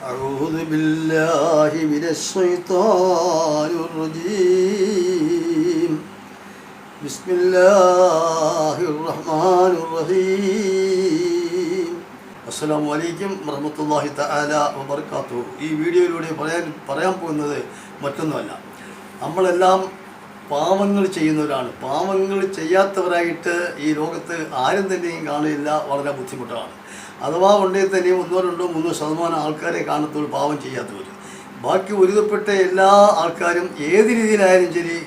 أعوذ بالله من الشيطان الرجيم بسم الله الرحمن الرحيم അസ്സാം വലൈക്കും വറഹമത്തല്ലാഹി തആല വബർക്കാത്തു ഈ വീഡിയോയിലൂടെ പറയാൻ പറയാൻ പോകുന്നത് മറ്റൊന്നുമല്ല നമ്മളെല്ലാം പാവങ്ങൾ ചെയ്യുന്നവരാണ്. പാവങ്ങൾ ചെയ്യാത്തവരായിട്ട് ഈ ലോകത്ത് ആരും തന്നെയും കാണില്ല വളരെ ബുദ്ധിമുട്ടാണ്. അഥവാ ഉണ്ടെങ്കിൽ തന്നെയും ഒന്നോ രണ്ടോ മൂന്നോ ശതമാനം ആൾക്കാരെ കാണത്തുള്ളൂ പാവം ചെയ്യാത്തവർ. ബാക്കി ഒരുതപ്പെട്ട എല്ലാ ആൾക്കാരും ഏത് രീതിയിലായാലും ശരി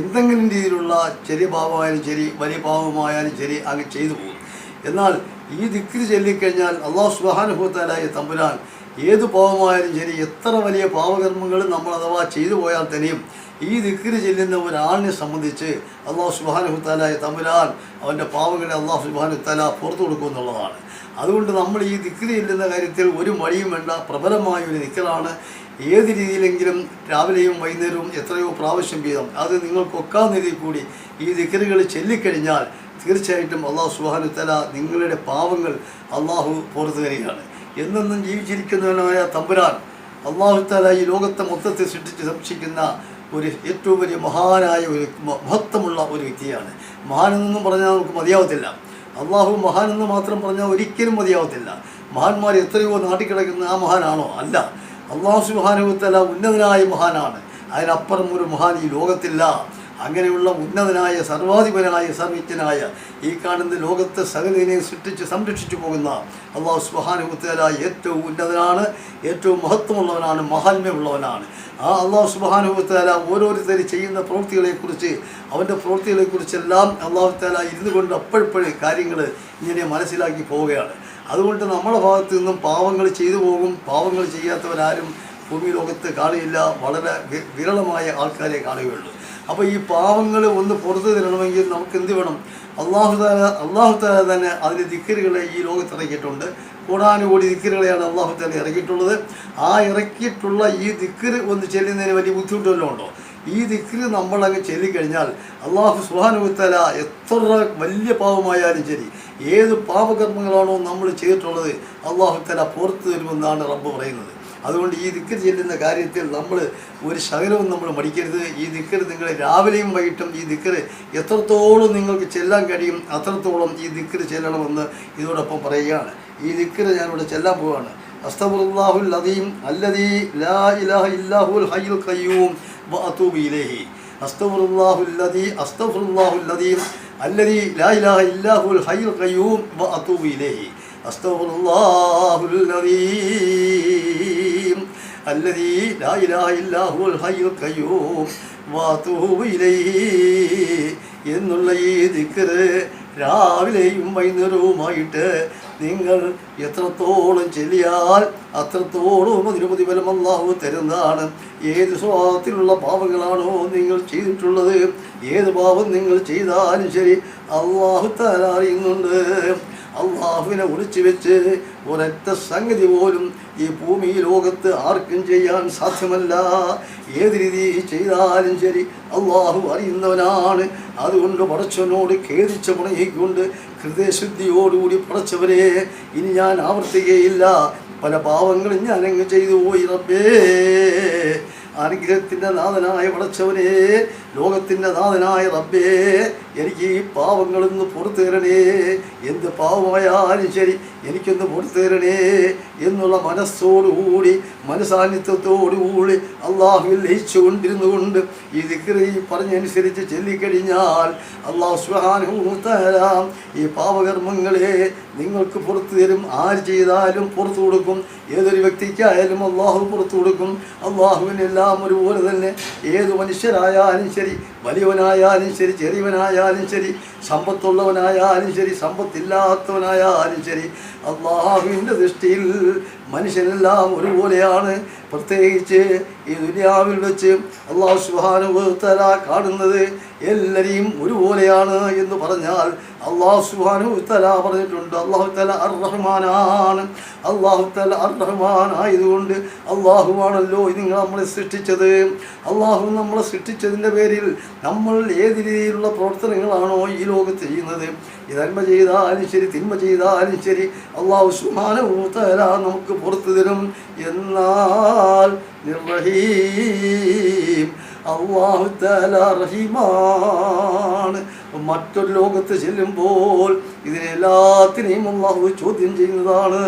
എന്തെങ്കിലും രീതിയിലുള്ള ചെറിയ പാവമായാലും ശരി വലിയ പാവമായാലും ശരി അങ്ങ് ചെയ്തു പോകും. എന്നാൽ ഈ ദിക്കിൽ ചൊല്ലിക്കഴിഞ്ഞാൽ അള്ളാഹു സുബാനുഭവത്താലായ തമ്പുരാൻ ഏത് പാവമായാലും ശരി എത്ര വലിയ പാവകർമ്മങ്ങൾ നമ്മൾ അഥവാ ചെയ്തു പോയാൽ തന്നെയും ഈ ദിക്കിന് ചെല്ലുന്ന ഒരാളിനെ സംബന്ധിച്ച് അള്ളാഹു സുബാനുഹുത്താലായ തമ്പുരാൻ അവന്റെ പാവങ്ങളെ അള്ളാഹു സുബാനുത്താല പുറത്തു കൊടുക്കും എന്നുള്ളതാണ്. അതുകൊണ്ട് നമ്മൾ ഈ ദിക്കിന് ചെല്ലുന്ന കാര്യത്തിൽ ഒരു മടിയും വേണ്ട പ്രബലമായ ഒരു ദിക്കലാണ്. ഏത് രീതിയിലെങ്കിലും രാവിലെയും വൈകുന്നേരവും എത്രയോ പ്രാവശ്യം വീതം അത് നിങ്ങൾക്കൊക്കാവുന്ന രീതിയിൽ കൂടി ഈ ദിക്കറുകൾ ചൊല്ലിക്കഴിഞ്ഞാൽ തീർച്ചയായിട്ടും അള്ളാഹു സുബാനുത്തല നിങ്ങളുടെ പാവങ്ങൾ അള്ളാഹു പുറത്തു തരികയാണ്. എന്നെന്നും ജീവിച്ചിരിക്കുന്നവനായ തമ്പുരാൻ അള്ളാഹുത്താല ഈ ലോകത്തെ മൊത്തത്തിൽ സൃഷ്ടിച്ച് സംരക്ഷിക്കുന്ന ഒരു ഏറ്റവും വലിയ മഹാനായ ഒരു മഹത്വമുള്ള ഒരു വ്യക്തിയാണ്. മഹാനെന്നൊന്നും പറഞ്ഞാൽ നമുക്ക് മതിയാവത്തില്ല. അള്ളാഹു മഹാനെന്ന് മാത്രം പറഞ്ഞാൽ ഒരിക്കലും മതിയാവത്തില്ല. മഹാന്മാർ എത്രയോ നാട്ടിക്കിടക്കുന്ന ആ മഹാനാണോ? അല്ല. അള്ളാഹു സുഹാനുത്തല ഉന്നതനായ മഹാനാണ്. അതിനപ്പുറം ഒരു മഹാൻ ഈ ലോകത്തില്ല. അങ്ങനെയുള്ള ഉന്നതനായ സർവാധിപനായ സർവിജ്ഞനായ ഈ കാണുന്ന ലോകത്തെ സകലതിനെ സൃഷ്ടിച്ച് സംരക്ഷിച്ചു പോകുന്ന അള്ളാഹു സുബാനുത്തല ഏറ്റവും ഉന്നതനാണ് ഏറ്റവും മഹത്വമുള്ളവനാണ് മഹാത്മ്യമുള്ളവനാണ്. ആ അള്ളാഹു സുബാനുത്തല ഓരോരുത്തർ ചെയ്യുന്ന പ്രവൃത്തികളെക്കുറിച്ച് അവന്റെ പ്രവൃത്തികളെക്കുറിച്ചെല്ലാം അള്ളാഹു താല ഇരുന്നു കൊണ്ട് അപ്പോഴപ്പോഴും കാര്യങ്ങൾ ഇങ്ങനെ മനസ്സിലാക്കി പോവുകയാണ്. അതുകൊണ്ട് നമ്മുടെ ഭാഗത്തു നിന്നും പാവങ്ങൾ ചെയ്തു പോകും പാവങ്ങൾ ചെയ്യാത്തവരാരും ഭൂമി ലോകത്ത് കാണുകയില്ല വളരെ വിരളമായ ആൾക്കാരെ കാണുകയുള്ളൂ അപ്പോൾ ഈ പാവങ്ങൾ ഒന്ന് പുറത്തു തരണമെങ്കിൽ നമുക്ക് എന്ത് വേണം? അള്ളാഹു താല അള്ളാഹു താല തന്നെ അതിന്റെ ദിക്കറുകളെ ഈ ലോകത്ത് ഇറക്കിയിട്ടുണ്ട്. കൂടാനുകൂടി ദിക്കറുകളെയാണ് അള്ളാഹു താല ഇറക്കിയിട്ടുള്ളത്. ആ ഇറക്കിയിട്ടുള്ള ഈ ദിക്കറ് ഒന്ന് ചെല്ലുന്നതിന് വലിയ ബുദ്ധിമുട്ട് ഉണ്ടോ? ഈ ദിക്കറ് നമ്മളങ്ങ് ചൊല്ലിക്കഴിഞ്ഞാൽ അള്ളാഹു സുഹാനുത്തല എത്ര വലിയ പാവമായാലും ശരി ഏത് പാപകർമ്മങ്ങളാണോ നമ്മൾ ചെയ്തിട്ടുള്ളത് അള്ളാഹു തല പുറത്തു തരുമെന്നാണ് റബ്ബ് പറയുന്നത്. അതുകൊണ്ട് ഈ ദിക്കർ ചെല്ലുന്ന കാര്യത്തിൽ നമ്മൾ ഒരു ശകലവും നമ്മൾ മടിക്കരുത്. ഈ ദിക്കർ നിങ്ങൾ രാവിലെയും വൈകിട്ടും ഈ ദിക്കർ എത്രത്തോളം നിങ്ങൾക്ക് ചെല്ലാൻ കഴിയും അത്രത്തോളം ഈ ദിക്കർ ചെല്ലണമെന്ന് ഇതോടൊപ്പം പറയുകയാണ്. ഈ ദിക്കർ ഞാനിവിടെ ചെല്ലാൻ പോവുകയാണ് അസ്തബുല്ലാഹുൽ അദീം അല്ലദീ ലാ ഇലാഹ ഇല്ലാഹുൽ ഹയ്യുൽ ഖയ്യൂം വഅതൂബു ഇലൈഹി. അസ്തബുല്ലാഹുൽ അദീ അദീം അല്ലദീ ലാ ഇലാഹ ഇല്ലാഹുൽ ഹയ്യുൽ ഖയ്യൂം വഅതൂബു ഇലൈഹി. അസ്തബുല്ലാഹുൽ അദീം الذي لا إله إلا هو الحي القيوم وأتوب إليه എന്നുള്ള ഈ ദിക്കറ് രാവിലെയും വൈകുന്നേരവുമായിട്ട് നിങ്ങൾ എത്രത്തോളം ചെല്ലിയാൽ അത്രത്തോളം അതിന് പ്രതിഫലം അള്ളാഹു തരുന്നതാണ് ഏത് സ്വഭാവത്തിലുള്ള പാപങ്ങളാണോ നിങ്ങൾ ചെയ്തിട്ടുള്ളത് ഏത് പാപം നിങ്ങൾ ചെയ്താലും ശരി അള്ളാഹു താല അറിയുന്നുണ്ട് അള്ളാഹുവിനെ ഒളിച്ചു വെച്ച് ഒരൊറ്റ സംഗതി പോലും ഈ ഭൂമി ലോകത്ത് ആർക്കും ചെയ്യാൻ സാധ്യമല്ല. ഏത് രീതി ചെയ്താലും ശരി അള്ളാഹു അറിയുന്നവനാണ്. അതുകൊണ്ട് പടച്ചവനോട് ഖേദിച്ച പുണയിക്കൊണ്ട് ഹൃദയശുദ്ധിയോടുകൂടി പടച്ചവരെ ഇനി ഞാൻ ആവർത്തിക്കുകയില്ല. പല പാവങ്ങളും ഞാൻ അങ്ങ് ചെയ്തു പോയി റബ്ബേ. അനുഗ്രഹത്തിന്റെ നാഥനായ പടച്ചവനെ ലോകത്തിന്റെ നാഥനായ റബ്ബേ. എനിക്ക് ഈ പാവങ്ങളൊന്ന് പുറത്തു തരണേ എന്ത് പാവമായാലും ശരി എനിക്കൊന്ന് പുറത്തു തരണേ എന്നുള്ള മനസ്സോടുകൂടി മനസാന്നിധ്യത്തോടുകൂടി അള്ളാഹുവിൽ ലയിച്ചു കൊണ്ടിരുന്നു കൊണ്ട് ഈ ദിക്രി പറഞ്ഞനുസരിച്ച് ചൊല്ലിക്കഴിഞ്ഞാൽ അള്ളാഹു സുഹാനുത്തരാം ഈ പാവകർമ്മങ്ങളെ നിങ്ങൾക്ക് പുറത്തു തരും. ആര് ചെയ്താലും പുറത്തു കൊടുക്കും. ഏതൊരു വ്യക്തിക്കായാലും അള്ളാഹു പുറത്തു കൊടുക്കും. അള്ളാഹുവിനെല്ലാം ഒരുപോലെ തന്നെ. ഏത് മനുഷ്യരായാലും ശരി വലിയവനായാലും ശരി ചെറിയവനായാലും ശരി സമ്പത്തുള്ളവനായാലും ശരി സമ്പത്തില്ലാത്തവനായാലും ശരി അള്ളാഹുവിന്റെ ദൃഷ്ടിയിൽ മനുഷ്യനെല്ലാം ഒരുപോലെയാണ്. പ്രത്യേകിച്ച് ഈ ദുനിയാവിൽ വെച്ച് അള്ളാഹു സുഹാനുഭവത്തല കാണുന്നത് എല്ലാവരെയും ഒരുപോലെയാണ് എന്ന് പറഞ്ഞാൽ അള്ളാഹു സുഹാനുഭവത്തല പറഞ്ഞിട്ടുണ്ട്. അള്ളാഹു തല അർ റഹ്മാനാണ് അള്ളാഹു തല അർ ആയതുകൊണ്ട് അള്ളാഹുവാണല്ലോ നിങ്ങൾ നമ്മളെ സൃഷ്ടിച്ചത്. അള്ളാഹു നമ്മളെ സൃഷ്ടിച്ചതിന്റെ പേരിൽ നമ്മൾ ഏത് രീതിയിലുള്ള പ്രവർത്തനങ്ങളാണോ ഈ ലോകത്ത് ചെയ്യുന്നത്? നന്മ ചെയ്താലും ശരി തിന്മ ചെയ്താലും ശരി അള്ളാഹു സുഹാനുഭവത്തല നമുക്ക് പുറത്തു തരും. എന്നാൽ നിർവഹീം അള്ളാഹു തല റഹീമാണ്. മറ്റൊരു ലോകത്ത് ചെല്ലുമ്പോൾ ഇതിനെല്ലാത്തിനെയും അള്ളാഹു ചോദ്യം ചെയ്യുന്നതാണ്.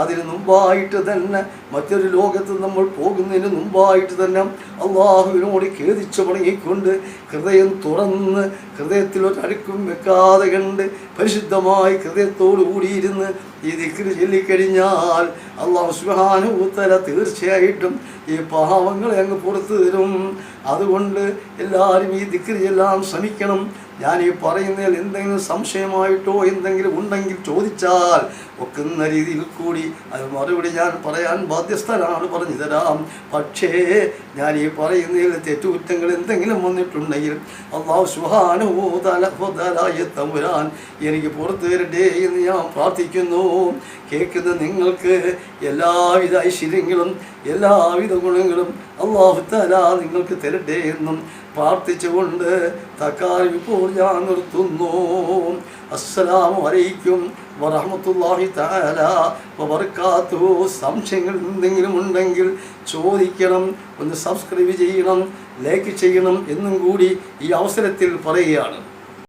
അതിന് മുമ്പായിട്ട് തന്നെ മറ്റൊരു ലോകത്ത് നമ്മൾ പോകുന്നതിന് മുമ്പായിട്ട് തന്നെ അള്ളാഹുവിനോട് ഖേദിച്ചു പണിയിക്കൊണ്ട് ഹൃദയം തുറന്ന് ഹൃദയത്തിൽ ഒരു അഴുക്കും വെക്കാതെ കണ്ട് പരിശുദ്ധമായി ഹൃദയത്തോടു കൂടിയിരുന്ന് ഈ ദിക്കിന് ചൊല്ലിക്കഴിഞ്ഞാൽ അള്ളാഹു സുഹാനുത്തല തീർച്ചയായിട്ടും ഈ പാവങ്ങളെ അങ്ങ് പുറത്തു തരും. അതുകൊണ്ട് എല്ലാവരും ഈ ദിക്കിന് ചെല്ലാൻ ശ്രമിക്കണം. ഞാൻ ഈ പറയുന്നതിൽ എന്തെങ്കിലും സംശയമായിട്ടോ എന്തെങ്കിലും ഉണ്ടെങ്കിൽ ചോദിച്ചാൽ ഒക്കുന്ന രീതിയിൽ കൂടി. അത് മറുപടി ഞാൻ പറയാൻ ബാധ്യസ്ഥനാണ് പറഞ്ഞു തരാം പക്ഷേ ഞാൻ ഈ പറയുന്നതിൽ തെറ്റുകുറ്റങ്ങൾ എന്തെങ്കിലും വന്നിട്ടുണ്ടെങ്കിൽ അള്ളാഹു സുഹാനുഭൂതായ തമ്പുരാൻ എനിക്ക് പുറത്തു തരട്ടെ എന്ന് ഞാൻ പ്രാർത്ഥിക്കുന്നു. കേൾക്കുന്ന നിങ്ങൾക്ക് എല്ലാവിധ ഐശ്വര്യങ്ങളും എല്ലാവിധ ഗുണങ്ങളും അള്ളാഹു തല നിങ്ങൾക്ക് തരട്ടെ എന്നും പ്രാർത്ഥിച്ചുകൊണ്ട് തക്കാൽ ഇപ്പോൾ ഞാൻ നിർത്തുന്നു. അസ്സലാമു അലൈക്കും വറഹ്മത്തുള്ളാഹി തആല വബർക്കാത്തു സംശയങ്ങൾ എന്തെങ്കിലും ഉണ്ടെങ്കിൽ ചോദിക്കണം ഒന്ന് സബ്സ്ക്രൈബ് ചെയ്യണം ലൈക്ക് ചെയ്യണം എന്നും കൂടി ഈ അവസരത്തിൽ പറയുകയാണ്.